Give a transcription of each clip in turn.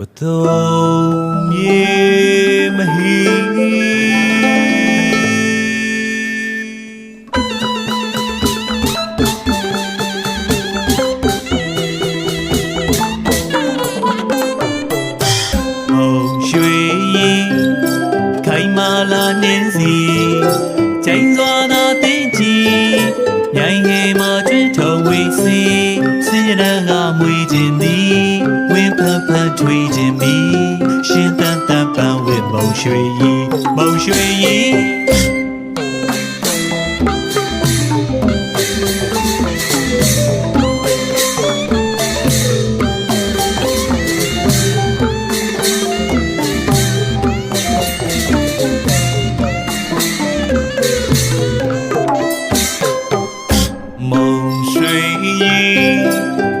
我都灭。 ကျိန်စွာသာတင်ကြည်မြိုင်ဟေမှာကျွတ်ထုံဝေးစီစင်ရံကမွေခြင်းသည်ဝင်းဖက်ဖက်ထွေးခြင်းသည်ရှင်တန်တန်ပန်းဝစ်မုံရွှေရီမုံရွှေရီ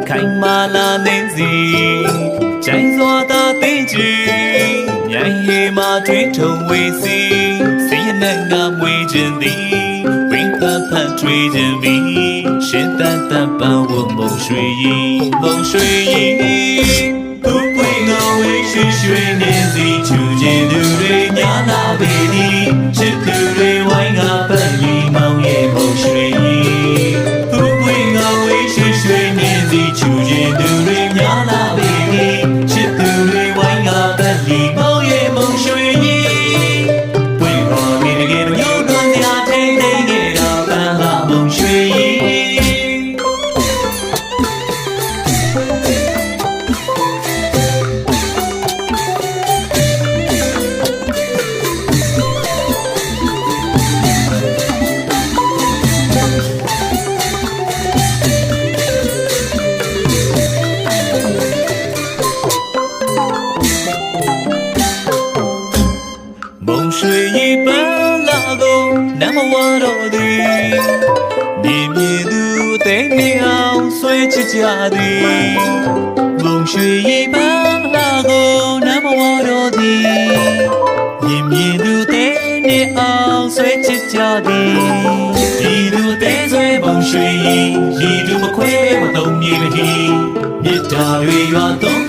ခိုင်မာလာနေစီကျိုင်းစွာသာသိကြည်မြိုင်ရီမှာတွင်ထုံဝေစီစီရနငါမွေခြင်းသည်ဝင်းဖတ်ဖတ်ထွေးခြင်းသည်ရှင်တန်တန်ပန်းဝမုံရွှေရီမုံရွှေရီသူပွင့်ငေါဝေးရွှေရွှေနေစီချူခြင်းသူတွေညာလာပေသည်ချစ် တော်သည်နေမြေသူအသေးနေအောင်ဆွဲချကြသည်မုံရွှေရီပန်းလာကိုနမဝတော်သည်နေမြေသူအသေးနေအောင်ဆွဲချကြသည်ဒီသူအသေးဆွဲမုံရွှေရီဒီသူမခွဲမသုံးမြေမဟီမြစ်တာတွေရွာသုံးပြုံးလို့ရွှေမုံငွေမုံရွာ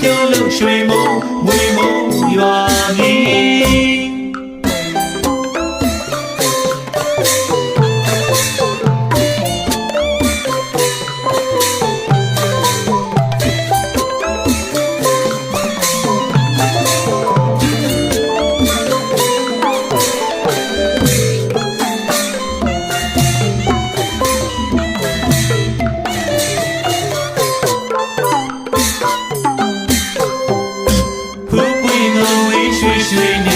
追随你。